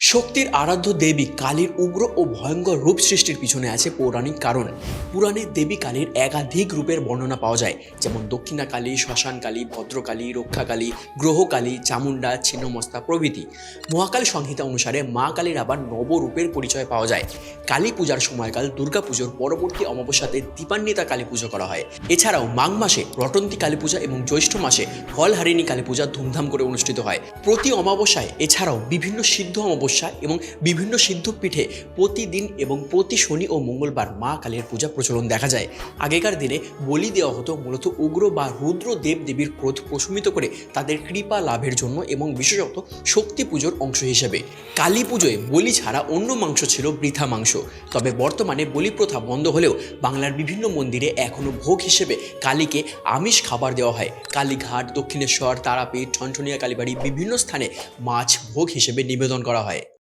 শক্তির আরাধ্য দেবী কালীর উগ্র ও ভয়ঙ্কর রূপ সৃষ্টির পিছনে আছে পৌরাণিক কারণ। পুরাণে দেবী কালীর একাধিক রূপের বর্ণনা পাওয়া যায়, যেমন দক্ষিণা কালী, শ্মশান কালী, ভদ্রকালী রক্ষাকালী গ্রহকালী চামুন্ডা ছিন্নমস্তা প্রভৃতি। মহাকাল সংহিতা অনুসারে মা কালীর আবার নবরূপের পরিচয় পাওয়া যায়। কালী পূজার সময়কাল দুর্গা পুজোর পরবর্তী অমাবস্যাতে দীপান্বিতা কালী পুজো করা হয়। এছাড়াও মাঘ মাসে রটন্তী কালী পূজা এবং জ্যৈষ্ঠ মাসে ফলহারিণী কালী পূজা ধুমধাম করে অনুষ্ঠিত হয়। প্রতি অমাবস্যায় এছাড়াও বিভিন্ন সিদ্ধ অমাবস্যা এবং বিভিন্ন সিদ্ধ পিঠে প্রতিদিন এবং প্রতি শনি ও মঙ্গলবার মা কালীর পূজা প্রচলন দেখা যায়। আগেকার দিনে বলি দেওয়া হতো মূলত উগ্র বা রুদ্র দেব দেবীর ক্রোধ প্রশমিত করে তাদের কৃপা লাভের জন্য এবং বিশেষত শক্তি পুজোর অংশ হিসেবে। কালী পুজোয় বলি ছাড়া অন্য মাংস ছিল বৃথা মাংস। তবে বর্তমানে বলি প্রথা বন্ধ হলেও বাংলার বিভিন্ন মন্দিরে এখনও ভোগ হিসেবে কালীকে আমিষ খাবার দেওয়া হয়। কালীঘাট, দক্ষিণেশ্বর, তারাপীঠ, ঠনঠনিয়া, কালীবাড়ি বিভিন্ন স্থানে মাছ ভোগ হিসেবে নিবেদন করা হয়।